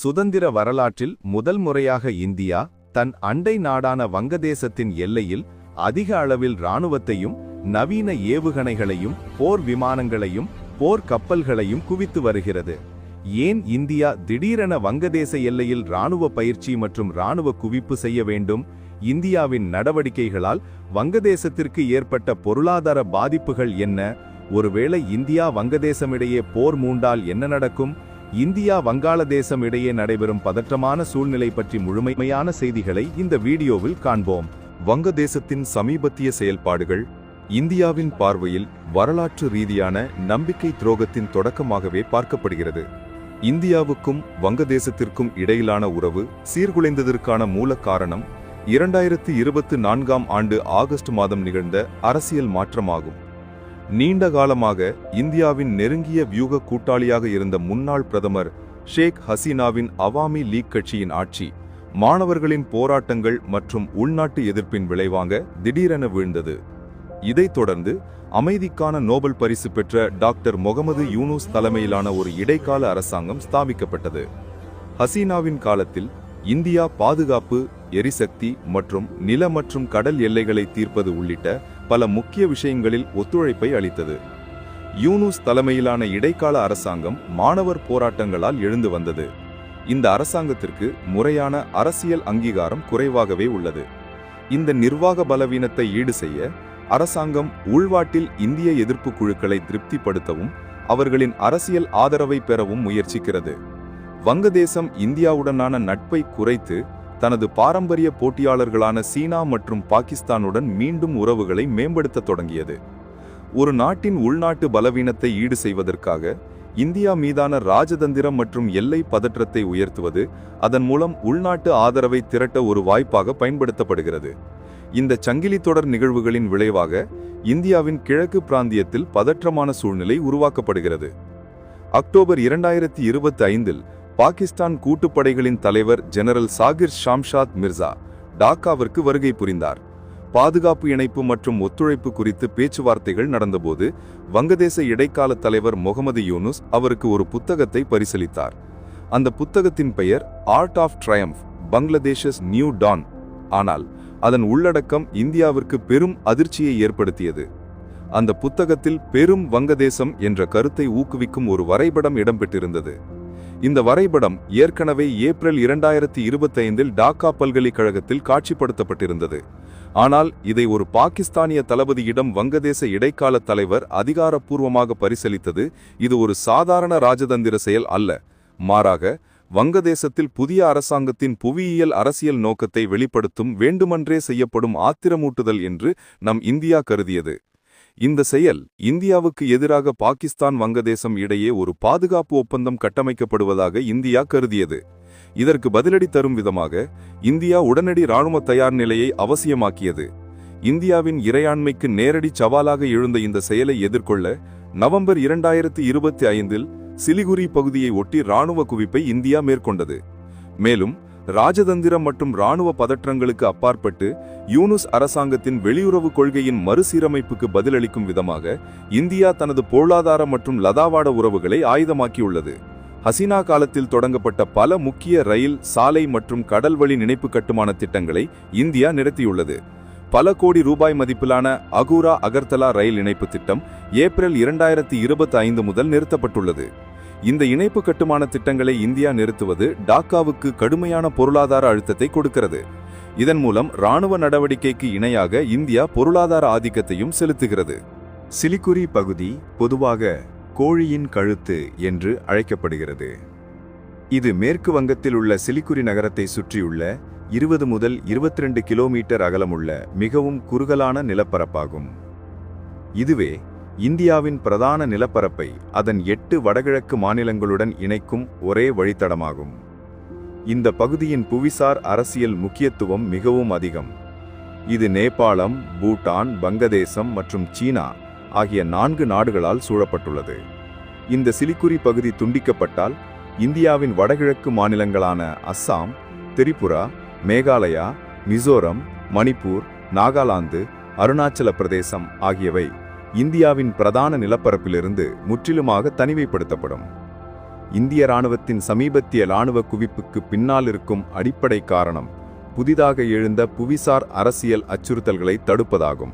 சுதந்திர வரலாற்றில் முதல் முறையாக இந்தியா தன் அண்டை நாடான வங்கதேசத்தின் எல்லையில் அதிக அளவில் இராணுவத்தையும் நவீன ஏவுகணைகளையும் போர் விமானங்களையும் போர் கப்பல்களையும் குவித்து வருகிறது. ஏன் இந்தியா திடீரென வங்கதேச எல்லையில் இராணுவ பயிற்சி மற்றும் இராணுவ குவிப்பு செய்ய வேண்டும்? இந்தியாவின் நடவடிக்கைகளால் வங்கதேசத்திற்கு ஏற்பட்ட பொருளாதார பாதிப்புகள் என்ன? ஒருவேளை இந்தியா வங்கதேசமிடையே போர் மூண்டால் என்ன நடக்கும்? இந்தியா வங்காளதேசம் இடையே நடைபெறும் பதற்றமான சூழ்நிலை பற்றி முழுமையான செய்திகளை இந்த வீடியோவில் காண்போம். வங்கதேசத்தின் சமீபத்திய செயல்பாடுகள் இந்தியாவின் பார்வையில் வரலாற்று ரீதியான நம்பிக்கை துரோகத்தின் தொடக்கமாகவே பார்க்கப்படுகிறது. இந்தியாவுக்கும் வங்கதேசத்திற்கும் இடையிலான உறவு சீர்குலைந்ததற்கான மூல காரணம் இரண்டாயிரத்து இருபத்து நான்காம் ஆண்டு ஆகஸ்ட் மாதம் நிகழ்ந்த அரசியல் மாற்றமாகும். நீண்ட காலமாக இந்தியாவின் நெருங்கிய வியூக கூட்டாளியாக இருந்த முன்னாள் பிரதமர் ஷேக் ஹசீனாவின் அவாமி லீக் கட்சியின் ஆட்சி மாணவர்களின் போராட்டங்கள் மற்றும் உள்நாட்டு எதிர்ப்பின் விளைவாக திடீரென வீழ்ந்தது. இதைத் தொடர்ந்து அமைதிக்கான நோபல் பரிசு பெற்ற டாக்டர் முகமது யூனூஸ் தலைமையிலான ஒரு இடைக்கால அரசாங்கம் ஸ்தாபிக்கப்பட்டது. ஹசீனாவின் காலத்தில் இந்தியா பாதுகாப்பு எரிசக்தி மற்றும் நில மற்றும் கடல் எல்லைகளை தீர்ப்பது உள்ளிட்ட பல முக்கிய விஷயங்களில் ஒத்துழைப்பை அளித்தது. யூனூஸ் தலைமையிலான இடைக்கால அரசாங்கம் மாணவர் போராட்டங்களால் எழுந்து வந்தது. இந்த அரசாங்கத்திற்கு முறையான அரசியல் அங்கீகாரம் குறைவாகவே உள்ளது. இந்த நிர்வாக பலவீனத்தை ஈடு செய்ய அரசாங்கம் உள்வாட்டில் இந்திய எதிர்ப்பு குழுக்களை திருப்திப்படுத்தவும் அவர்களின் அரசியல் ஆதரவை பெறவும் முயற்சிக்கிறது. வங்கதேசம் இந்தியாவுடனான நட்பை குறைத்து தனது பாரம்பரிய போட்டியாளர்களான சீனா மற்றும் பாகிஸ்தானுடன் மீண்டும் உறவுகளை மேம்படுத்த தொடங்கியது. ஒரு நாட்டின் உள்நாட்டு பலவீனத்தை ஈடு செய்வதற்காக இந்தியா மீதான ராஜதந்திரம் மற்றும் எல்லை பதற்றத்தை உயர்த்துவது அதன் மூலம் உள்நாட்டு ஆதரவை திரட்ட ஒரு வாய்ப்பாக பயன்படுத்தப்படுகிறது. இந்த சங்கிலி தொடர் நிகழ்வுகளின் விளைவாக இந்தியாவின் கிழக்கு பிராந்தியத்தில் பதற்றமான சூழ்நிலை உருவாக்கப்படுகிறது. அக்டோபர் இரண்டாயிரத்தி இருபத்தி ஐந்தில் பாகிஸ்தான் கூட்டுப்படைகளின் தலைவர் ஜெனரல் சாகிர் ஷாம்ஷாத் மிர்சா டாக்காவிற்கு வருகை புரிந்தார். பாதுகாப்பு இணைப்பு மற்றும் ஒத்துழைப்பு குறித்து பேச்சுவார்த்தைகள் நடந்தபோது வங்கதேச இடைக்கால தலைவர் முகமது யூனுஸ் அவருக்கு ஒரு புத்தகத்தை பரிசளித்தார். அந்த புத்தகத்தின் பெயர் art of triumph Bangladesh's new dawn. ஆனால் அதன் உள்ளடக்கம் இந்தியாவிற்கு பெரும் அதிர்ச்சியை ஏற்படுத்தியது. அந்த புத்தகத்தில் பெரும் வங்கதேசம் என்ற கருத்தை ஊக்குவிக்கும் ஒரு வரைபடம் இடம்பெற்றிருந்தது. இந்த வரைபடம் ஏற்கனவே ஏப்ரல் இரண்டாயிரத்தி இருபத்தைந்தில் டாக்கா பல்கலைக்கழகத்தில் காட்சிப்படுத்தப்பட்டிருந்தது. ஆனால் இதை ஒரு பாகிஸ்தானிய தளபதியிடம் வங்கதேச இடைக்கால தலைவர் அதிகாரப்பூர்வமாக பரிசீலித்தது இது ஒரு சாதாரண ராஜதந்திர செயல் அல்ல. மாறாக வங்கதேசத்தில் புதிய அரசாங்கத்தின் புவியியல் அரசியல் நோக்கத்தை வெளிப்படுத்தும் வேண்டுமன்றே செய்யப்படும் ஆத்திரமூட்டுதல் என்று நம் இந்தியா கருதியது. இந்த செயல் இந்தியாவுக்கு எதிராக பாகிஸ்தான் வங்கதேசம் இடையே ஒரு பாதுகாப்பு ஒப்பந்தம் கட்டமைக்கப்படுவதாக இந்தியா கருதியது. இதற்கு பதிலடி தரும் விதமாக இந்தியா உடனடி இராணுவ தயார் நிலையை அவசியமாக்கியது. இந்தியாவின் இறையாண்மைக்கு நேரடி சவாலாக எழுந்த இந்த செயலை எதிர்கொள்ள நவம்பர் இரண்டாயிரத்தி இருபத்தி ஐந்தில் சிலிகுரி பகுதியை ஒட்டி இராணுவ குவிப்பை இந்தியா மேற்கொண்டது. மேலும் ராஜதந்திரம் மற்றும் இராணுவ பதற்றங்களுக்கு அப்பாற்பட்டு யூனுஸ் அரசாங்கத்தின் வெளியுறவு கொள்கையின் மறுசீரமைப்புக்கு பதிலளிக்கும் விதமாக இந்தியா தனது பொருளாதார மற்றும் லதாவாட உறவுகளை ஆயுதமாக்கியுள்ளது. ஹசீனா காலத்தில் தொடங்கப்பட்ட பல முக்கிய ரயில் சாலை மற்றும் கடல்வழி இணைப்பு கட்டுமான திட்டங்களை இந்தியா நிறுத்தியுள்ளது. பல கோடி ரூபாய் மதிப்பிலான அகூரா அகர்தலா ரயில் இணைப்பு திட்டம் ஏப்ரல் இரண்டாயிரத்தி இருபத்தி ஐந்து முதல் நிறுத்தப்பட்டுள்ளது. இந்த இணைப்பு கட்டுமான திட்டங்களை இந்தியா நிறுத்துவது டாக்காவுக்கு கடுமையான பொருளாதார அழுத்தத்தை கொடுக்கிறது. இதன் மூலம் ராணுவ நடவடிக்கைக்கு இணையாக இந்தியா பொருளாதார ஆதிக்கத்தையும் செலுத்துகிறது. சிலிகுரி பகுதி பொதுவாக கோழியின் கழுத்து என்று அழைக்கப்படுகிறது. இது மேற்கு வங்கத்தில் உள்ள சிலிகுரி நகரத்தை சுற்றியுள்ள இருபது முதல் இருபத்தி ரெண்டு கிலோமீட்டர் அகலமுள்ள மிகவும் குறுகலான நிலப்பரப்பாகும். இதுவே இந்தியாவின் பிரதான நிலப்பரப்பை அதன் எட்டு வடகிழக்கு மாநிலங்களுடன் இணைக்கும் ஒரே வழித்தடமாகும். இந்த பகுதியின் புவிசார் அரசியல் முக்கியத்துவம் மிகவும் அதிகம். இது நேபாளம் பூட்டான் வங்கதேசம் மற்றும் சீனா ஆகிய நான்கு நாடுகளால் சூழப்பட்டுள்ளது. இந்த சிலிக்குரி பகுதி துண்டிக்கப்பட்டால் இந்தியாவின் வடகிழக்கு மாநிலங்களான அஸ்ஸாம் திரிபுரா மேகாலயா மிசோரம் மணிப்பூர் நாகாலாந்து அருணாச்சல பிரதேசம் ஆகியவை இந்தியாவின் பிரதான நிலப்பரப்பிலிருந்து முற்றிலுமாக தனிமைப்படுத்தப்படும். இந்திய இராணுவத்தின் சமீபத்திய இராணுவ குவிப்புக்கு பின்னால் இருக்கும் அடிப்படை காரணம் புதிதாக எழுந்த புவிசார் அரசியல் அச்சுறுத்தல்களை தடுப்பதாகும்.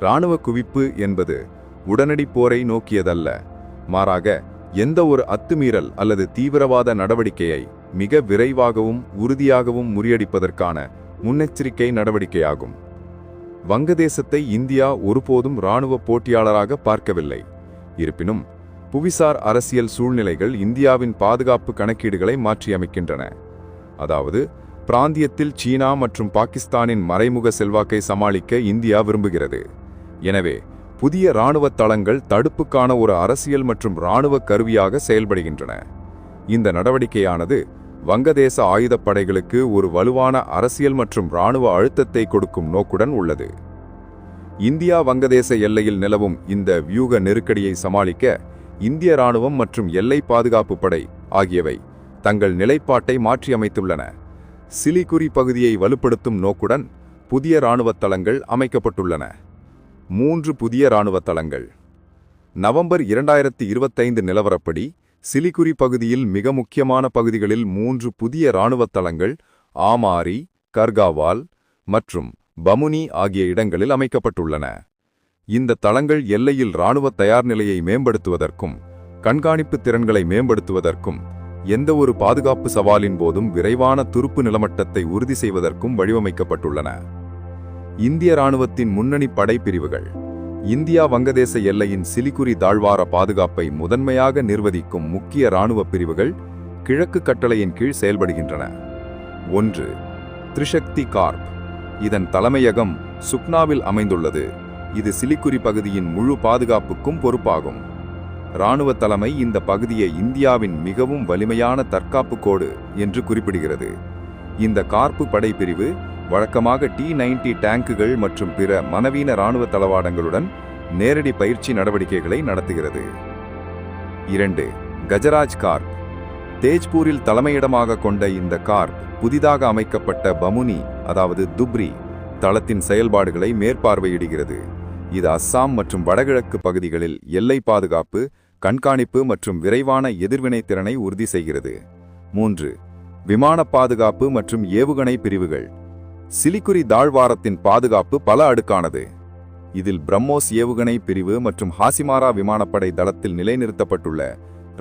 இராணுவ குவிப்பு என்பது உடனடி போரை நோக்கியதல்ல. மாறாக எந்த ஒரு அத்துமீறல் அல்லது தீவிரவாத நடவடிக்கையை மிக விரைவாகவும் உறுதியாகவும் முறியடிப்பதற்கான முன்னெச்சரிக்கை நடவடிக்கையாகும். வங்கதேசத்தை இந்தியா ஒருபோதும் இராணுவ போட்டியாளராக பார்க்கவில்லை. இருப்பினும் புவிசார் அரசியல் சூழ்நிலைகள் இந்தியாவின் பாதுகாப்பு கணக்கீடுகளை மாற்றியமைக்கின்றன. அதாவது பிராந்தியத்தில் சீனா மற்றும் பாகிஸ்தானின் மறைமுக செல்வாக்கை சமாளிக்க இந்தியா விரும்புகிறது. எனவே புதிய இராணுவ தளங்கள் தடுப்புக்கான ஒரு அரசியல் மற்றும் இராணுவ கருவியாக செயல்படுகின்றன. இந்த நடவடிக்கையானது வங்கதேச ஆயுதப் படைகளுக்கு ஒரு வலுவான அரசியல் மற்றும் இராணுவ அழுத்தத்தை கொடுக்கும் நோக்குடன் உள்ளது. இந்தியா வங்கதேச எல்லையில் நிலவும் இந்த வியூக நெருக்கடியை சமாளிக்க இந்திய இராணுவம் மற்றும் எல்லை பாதுகாப்பு படை ஆகியவை தங்கள் நிலைப்பாட்டை மாற்றியமைத்துள்ளன. சிலிகுரி பகுதியை வலுப்படுத்தும் நோக்குடன் புதிய இராணுவ தளங்கள் அமைக்கப்பட்டுள்ளன. மூன்று புதிய இராணுவ தளங்கள். நவம்பர் இரண்டாயிரத்தி இருபத்தைந்து நிலவரப்படி சிலிகுரி பகுதியில் மிக முக்கியமான பகுதிகளில் மூன்று புதிய இராணுவத் தளங்கள் ஆமாரி கர்காவால் மற்றும் பமுனி ஆகிய இடங்களில் அமைக்கப்பட்டுள்ளன. இந்த தளங்கள் எல்லையில் இராணுவ தயார் நிலையை மேம்படுத்துவதற்கும் கண்காணிப்பு திறன்களை மேம்படுத்துவதற்கும் எந்தவொரு பாதுகாப்பு சவாலின் போதும் விரைவான துருப்பு நிலமட்டத்தை உறுதி செய்வதற்கும் வடிவமைக்கப்பட்டுள்ளன. இந்திய இராணுவத்தின் முன்னணி படைப்பிரிவுகள். இந்தியா வங்கதேச எல்லையின் சிலிகுரி தாழ்வார பாதுகாப்பை முதன்மையாக நிர்வகிக்கும் முக்கிய இராணுவ பிரிவுகள் கிழக்கு கட்டளையின் கீழ் செயல்படுகின்றன. ஒன்று திரிசக்தி கார்ப். இதன் தலைமையகம் சுக்னாவில் அமைந்துள்ளது. இது சிலிக்குரி பகுதியின் முழு பாதுகாப்புக்கும் பொறுப்பாகும். இராணுவ தலைமை இந்த பகுதியை இந்தியாவின் மிகவும் வலிமையான தற்காப்பு கோடு என்று குறிப்பிடுகிறது. இந்த கார்ப்பு படைப்பிரிவு வழக்கமாக டி நைன்டி டேங்குகள் மற்றும் பிற மனவீன இராணுவ தளவாடங்களுடன் நேரடி பயிற்சி நடவடிக்கைகளை நடத்துகிறது. இரண்டு கஜராஜ் கார்ப். தேஜ்பூரில் தலைமையிடமாக கொண்ட இந்த கார்ப் புதிதாக அமைக்கப்பட்ட பமுனி அதாவது துப்ரி தளத்தின் செயல்பாடுகளை மேற்பார்வையிடுகிறது. இது அஸ்ஸாம் மற்றும் வடகிழக்கு பகுதிகளில் எல்லை பாதுகாப்பு கண்காணிப்பு மற்றும் விரைவான எதிர்வினை திறனை உறுதி செய்கிறது. மூன்று விமான பாதுகாப்பு மற்றும் ஏவுகணை பிரிவுகள். சிலிக்குரி தாழ்வாரத்தின் பாதுகாப்பு பல அடுக்கானது. இதில் பிரம்மோஸ் ஏவுகணை பிரிவு மற்றும் ஹாசிமாரா விமானப்படை தளத்தில் நிலைநிறுத்தப்பட்டுள்ள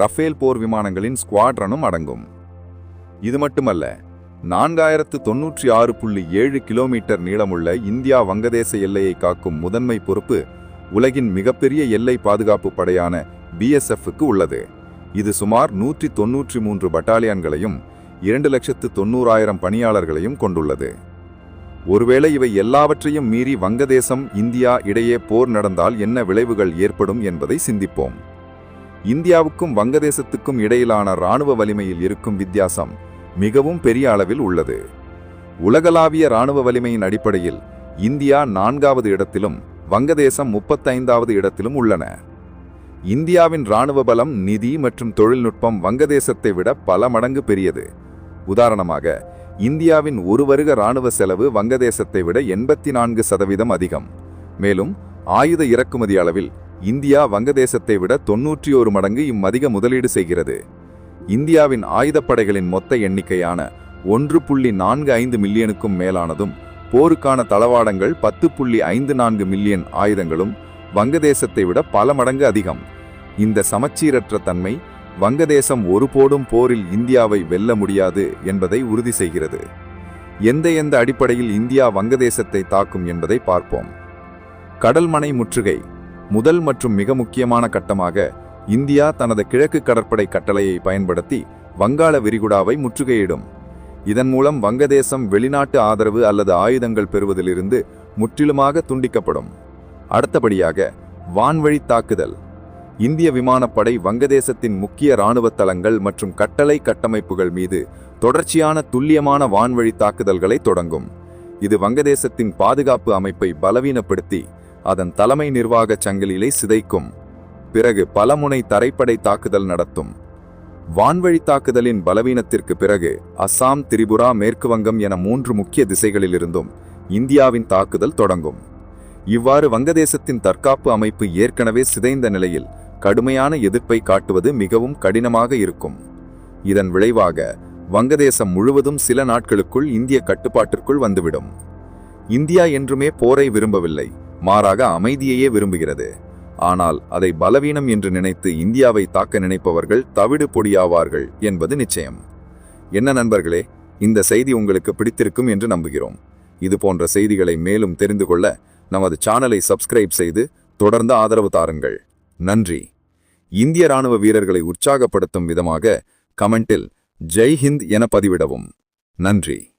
ரஃபேல் போர் விமானங்களின் ஸ்குவாட்ரனும் அடங்கும். இது மட்டுமல்ல நான்காயிரத்து தொன்னூற்றி ஆறு புள்ளி ஏழு கிலோமீட்டர் நீளமுள்ள இந்தியா வங்கதேச எல்லையை காக்கும் முதன்மை பொறுப்பு உலகின் மிகப்பெரிய எல்லை பாதுகாப்பு படையான பிஎஸ்எஃப்க்கு உள்ளது. இது சுமார் நூற்றி தொன்னூற்றி மூன்று பட்டாலியன்களையும் இரண்டு லட்சத்து தொண்ணூறாயிரம் பணியாளர்களையும் கொண்டுள்ளது. ஒருவேளை இவை எல்லாவற்றையும் மீறி வங்கதேசம் இந்தியா இடையே போர் நடந்தால் என்ன விளைவுகள் ஏற்படும் என்பதை சிந்திப்போம். இந்தியாவுக்கும் வங்கதேசத்துக்கும் இடையிலான இராணுவ வலிமையில் இருக்கும் வித்தியாசம் மிகவும் பெரிய அளவில் உள்ளது. உலகளாவிய இராணுவ வலிமையின் அடிப்படையில் இந்தியா நான்காவது இடத்திலும் வங்கதேசம் முப்பத்தைந்தாவது இடத்திலும் உள்ளன. இந்தியாவின் இராணுவ பலம் நிதி மற்றும் தொழில்நுட்பம் வங்கதேசத்தை விட பல மடங்கு பெரியது. உதாரணமாக இந்தியாவின் ஒரு வருக இராணுவ செலவு வங்கதேசத்தை விட எண்பத்தி நான்கு சதவீதம் அதிகம். மேலும் ஆயுத இறக்குமதி அளவில் இந்தியா வங்கதேசத்தை விட தொன்னூற்றி ஒரு மடங்கு இம்மதிக முதலீடு செய்கிறது. இந்தியாவின் ஆயுதப்படைகளின் மொத்த எண்ணிக்கையான ஒன்று புள்ளி நான்கு ஐந்து மில்லியனுக்கும் மேலானதும் போருக்கான தளவாடங்கள் பத்து புள்ளி ஐந்து நான்கு மில்லியன் ஆயுதங்களும் வங்கதேசத்தை விட பல மடங்கு அதிகம். இந்த சமச்சீரற்ற தன்மை வங்கதேசம் ஒருபோடும் போரில் இந்தியாவை வெல்ல முடியாது என்பதை உறுதி செய்கிறது. எந்த எந்த அடிப்படையில் இந்தியா வங்கதேசத்தை தாக்கும் என்பதை பார்ப்போம். கடல்மனை முற்றுகை முதல் மற்றும் மிக முக்கியமான கட்டமாக இந்தியா தனது கிழக்கு கடற்படை கட்டளையை பயன்படுத்தி வங்காள விரிகுடாவை முற்றுகையிடும். இதன் மூலம் வங்கதேசம் வெளிநாட்டு ஆதரவு அல்லது ஆயுதங்கள் பெறுவதிலிருந்து முற்றிலுமாக துண்டிக்கப்படும். அடுத்தபடியாக வான்வழி தாக்குதல் இந்திய விமானப்படை வங்கதேசத்தின் முக்கிய இராணுவ தளங்கள் மற்றும் கட்டளை கட்டமைப்புகள் மீது தொடர்ச்சியான துல்லியமான வான்வழி தாக்குதல்களை தொடங்கும். இது வங்கதேசத்தின் பாதுகாப்பு அமைப்பை பலவீனப்படுத்தி அதன் தலைமை நிர்வாகச் சங்கிலியை சிதைக்கும். பிறகு பலமுனை தரைப்படை தாக்குதல் நடத்தும். வான்வழி தாக்குதலின் பலவீனத்திற்கு பிறகு அஸ்ஸாம் திரிபுரா மேற்கு வங்கம் என மூன்று முக்கிய திசைகளிலிருந்தும் இந்தியாவின் தாக்குதல் தொடங்கும். இவ்வாறு வங்கதேசத்தின் தற்காப்பு அமைப்பு ஏற்கனவே சிதைந்த நிலையில் கடுமையான எதிர்ப்பை காட்டுவது மிகவும் கடினமாக இருக்கும். இதன் விளைவாக வங்கதேசம் முழுவதும் சில நாட்களுக்குள் இந்திய கட்டுப்பாட்டிற்குள் வந்துவிடும். இந்தியா என்றுமே போரை விரும்பவில்லை மாறாக அமைதியையே விரும்புகிறது. ஆனால் அதை பலவீனம் என்று நினைத்து இந்தியாவை தாக்க நினைப்பவர்கள் தவிடு பொடியாவார்கள் என்பது நிச்சயம். என்ன நண்பர்களே இந்த செய்தி உங்களுக்கு பிடித்திருக்கும் என்று நம்புகிறோம். இது போன்ற செய்திகளை மேலும் தெரிந்து கொள்ள நமது சேனலை சப்ஸ்கிரைப் செய்து தொடர்ந்து ஆதரவு தாருங்கள். நன்றி. இந்திய ராணுவ வீரர்களை உற்சாகப்படுத்தும் விதமாக கமெண்டில் ஜெய் ஹிந்த் என பதிவிடவும். நன்றி.